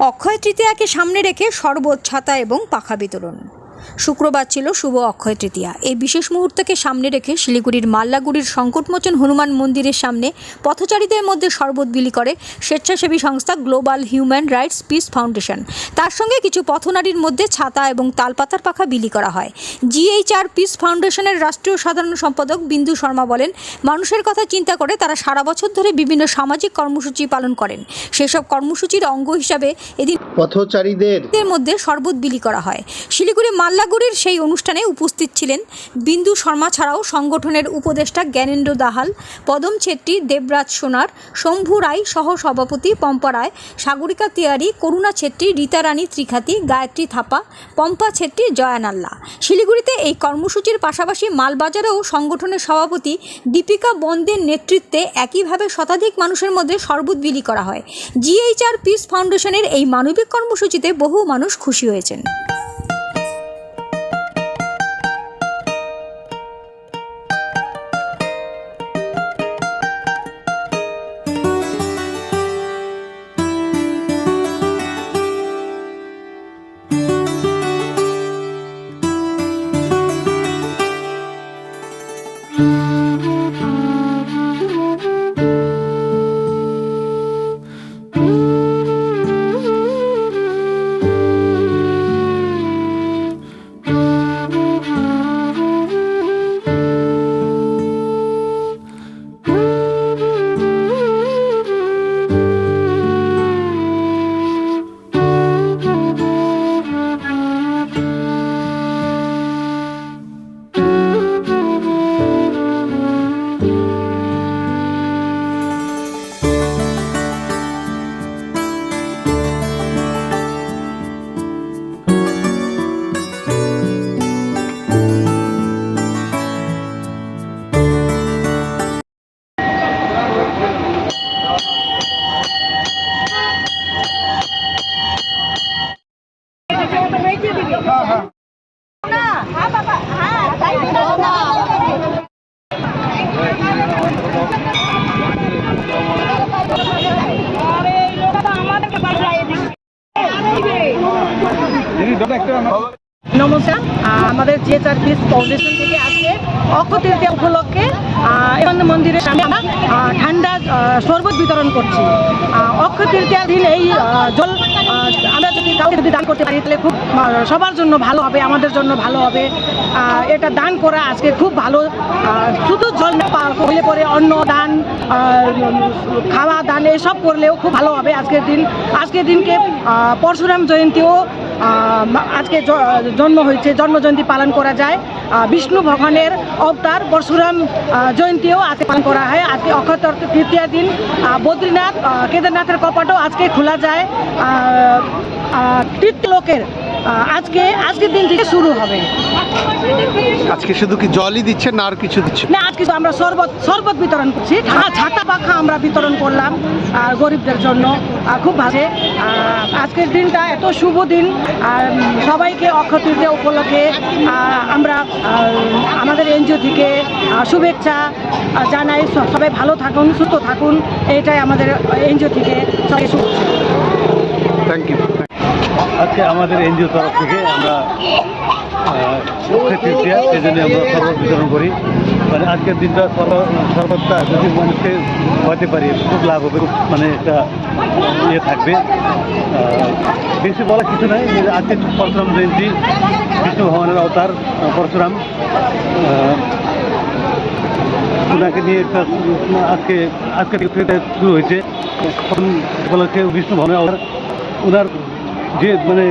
অক্ষয় তৃতীয়াকে সামনে রেখে শরবত ছাতা এবং পাখা বিতরণ। শুক্রবার ছিল শুভ অক্ষয় তৃতীয়া। এই বিশেষ মুহূর্তকে সামনে রেখে শিলিগুড়ির মাল্লাগুড়ির সংকটমোচন হনুমান মন্দিরের সামনে পথচারীদের মধ্যে শরবত বিলি করে স্বেচ্ছাসেবী সংস্থা global human rights peace foundation. তার সঙ্গে কিছু পথনারীর মধ্যে ছাতা এবং তালপাতার পাখা বিলি করা হয়। জিএইচআর পিস ফাউন্ডেশনের রাষ্ট্রীয় সাধারণ সম্পাদক বিন্দু শর্মা বলেন মানুষের কথা চিন্তা করে তারা সারা বছর ধরে বিভিন্ন সামাজিক কর্মসূচি পালন করেন। সেসব কর্মসূচির অঙ্গ হিসাবে এদিন পথচারীদের মধ্যে শরবত বিলি করা হয়। শিলিগুড়ি মাল্লাগুড়ির সেই অনুষ্ঠানে উপস্থিত ছিলেন বিন্দু শর্মা ছাড়াও সংগঠনের উপদেষ্টা জ্ঞানেন্দ্র দাহাল, পদম ছেত্রী দেবরাজ সোনার, শম্ভু রায় সহ সভাপতি পম্পা রায়, সাগরিকা তিয়ারি করুণা ছেত্রী, রীতা রানী ত্রিখাতি, গায়ত্রী থাপা, পম্পা ছেত্রী জয়ানাল্লা শিলিগুড়িতে এই কর্মসূচির পাশাপাশি মালবাজারেও সংগঠনের সভাপতি দীপিকা বন্দের নেতৃত্বে একইভাবে শতাধিক মানুষের মধ্যে শরবত বিলি করা হয়। জিএইচআর পিস ফাউন্ডেশনের এই মানবিক কর্মসূচিতে বহু মানুষ খুশি হয়েছেন। নমস্কার আমাদের জিএচআর পিস ফাউন্ডেশন থেকে আজকে অক্ষয় তৃতীয়া উপলক্ষে আহ, মন্দিরে সামনে আমরা ঠান্ডা শরবত বিতরণ করছি। তৃতীয়ার দিন এই জল আমরা যদি কাউকে যদি দান করতে পারি তাহলে খুব সবার জন্য ভালো হবে আমাদের জন্য ভালো হবে। এটা দান করা আজকে খুব ভালো। শুধু জল হলে পরে অন্ন দান খাওয়া দান এসব করলেও খুব ভালো হবে আজকের দিন। আজকের দিনকে পরশুরাম জয়ন্তীও আজকে জন্ম হয়েছে জন্ম জয়ন্তী পালন করা যায়। বিষ্ণু ভগবানের অবতার পরশুরাম জয়ন্তীও আজকে পালন করা হয়। আজকে অক্ষয় তৃতীয়া দিন বদ্রীনাথ কেদারনাথের কপাটও আজকে খোলা যায়। তীর্থলোকের আহ, আজকে আজকের দিন থেকে শুরু হবে। আজকে শুধু কি জলই দিচ্ছেন না আর কিছু দিচ্ছেন না আজকে আমরা শরবত শরবত বিতরণ করছি। ছাতা পাখা আমরা বিতরণ করলাম আর গরিবদের জন্য। খুব ভালো। আজকের দিনটা এত শুভ দিন। আর সবাইকে অক্ষয় তৃতীয়া উপলক্ষে আমরা আমাদের এনজিও থেকে শুভেচ্ছা জানাই। সবাই ভালো থাকুন সুস্থ থাকুন। এটাই আমাদের এনজিও থেকে সবাই শুভেচ্ছা। থ্যাংক ইউ আজকে আমাদের এনজিও তরফ থেকে আমরা তৃতীয়া সেই জন্য আমরা শরবত বিতরণ করি। মানে আজকের দিনটা সর্বত্রা যদি মানুষকে হতে পারি খুব লাভ হবে মানে একটা ইয়ে থাকবে। বেশি বলা কিছু নাই আজকে পরশুরাম জয়ন্তী, বিষ্ণু ভগবানের অবতার পরশুরাম। ওনাকে নিয়ে একটা আজকে আজকে শুরু হয়েছে। উপলক্ষে বিষ্ণু ভবনের আবার ওনার যে মানে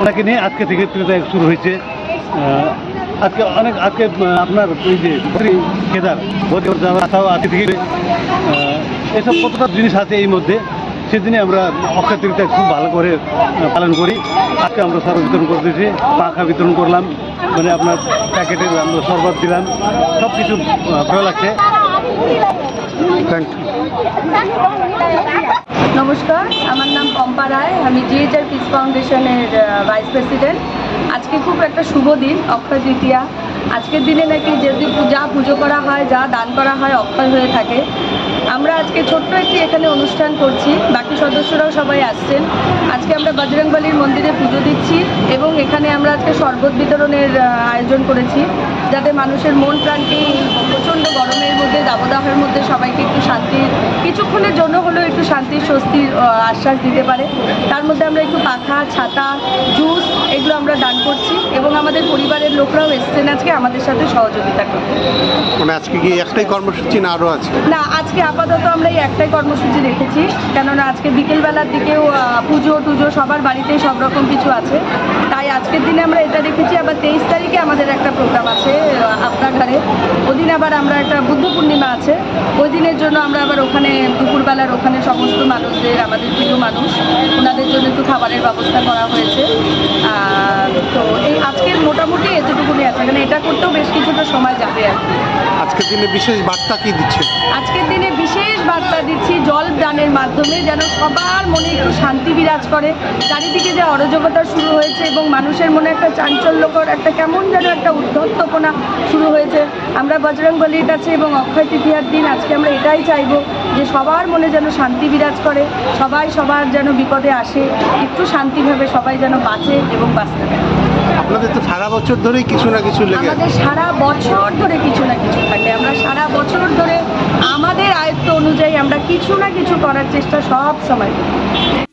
ওনাকে নিয়ে আজকে থেকে ক্রেতা শুরু হয়েছে। আজকে অনেক, আজকে আপনার ওই যে কেদার আসাও আজকে থেকে এসব কতটা জিনিস আছে এই মধ্যে সেদিনে আমরা অক্ষয় তৃতীয়া খুব ভালো করে পালন করি। আজকে আমরা সর্ব বিতরণ করতেছি পাখা বিতরণ করলাম মানে আপনার প্যাকেটে আমরা শরবত দিলাম সব কিছু ভালো লাগছে। নমস্কার, আমার নাম পম্পা রায়। আমি জিএচআর পিস ফাউন্ডেশনের ভাইস প্রেসিডেন্ট আজকে খুব একটা শুভ দিন, অক্ষয় তৃতীয়া। আজকের দিনে নাকি যদি যা পুজো করা হয়, যা দান করা হয়, অক্ষয় হয়ে থাকে। আমরা আজকে ছোট্ট একটি এখানে অনুষ্ঠান করছি। বাকি সদস্যরাও সবাই আসছেন। আজকে আমরা বজরংবলীর মন্দিরে পুজো দিচ্ছি এবং এখানে আমরা আজকে শরবত বিতরণের আয়োজন করেছি। যাতে মানুষের মন প্রাণকে গরমের মধ্যে দাবদাহের মধ্যে সবাইকে একটু শান্তির কিছুক্ষণের জন্য হলেও একটু শান্তির স্বস্তির আশ্বাস দিতে পারে। তার মধ্যে আমরা একটু পাখা ছাতা জুস এগুলো আমরা দান করছি এবং আমাদের পরিবারের লোকরাও এসছেন আজকে আমাদের সাথে সহযোগিতা করতে। মানে আজকে কি একটাই কর্মসূচি না আরও আছে না আজকে আপাতত আমরা এই একটাই কর্মসূচি রেখেছি। কেননা আজকে বিকেলবেলার দিকেও পুজো টুজো সবার বাড়িতেই সব রকম কিছু আছে। আজকের দিনে আমরা এটা দেখেছি, আবার তেইশ তারিখে আমাদের একটা প্রোগ্রাম আছে আপনার ঘরে ওদিন আবার আমরা একটা বুদ্ধ পূর্ণিমা আছে ওই দিনের জন্য আমরা আবার ওখানে দুপুরবেলার ওখানে সমস্ত মানুষদের, আমাদের প্রিয় মানুষ, ওনাদের জন্য একটু খাবারের ব্যবস্থা করা হয়েছে। তো এই মোটামুটি এতটুকুনি আছে। মানে এটা করতেও বেশ কিছুটা সময় যাবে আর কি। আজকের দিনে বিশেষ বার্তা কি দিচ্ছে? আজকের দিনে বিশেষ বার্তা দিচ্ছি জল দানের মাধ্যমে যেন সবার মনে একটু শান্তি বিরাজ করে। চারিদিকে যে অরাজকতা শুরু হয়েছে এবং মানুষের মনে একটা চাঞ্চল্যকর একটা কেমন যেন একটা উদ্ধত্তপনা শুরু হয়েছে। আমরা বজরংবলির কাছে এবং অক্ষয় তৃতীয়ার দিন আজকে আমরা এটাই চাইব যে সবার মনে যেন শান্তি বিরাজ করে সবাই সবার যেন বিপদে আসে একটু শান্তিভাবে সবাই যেন বাঁচে এবং বাঁচতে পারে। আপনাদের তো সারা বছর ধরেই কিছু না কিছু লেগে আমাদের সারা বছর ধরে কিছু না কিছু থাকে আমরা সারা বছর ধরে আমাদের আয়ত্ত অনুযায়ী আমরা কিছু না কিছু করার চেষ্টা সব সময় করি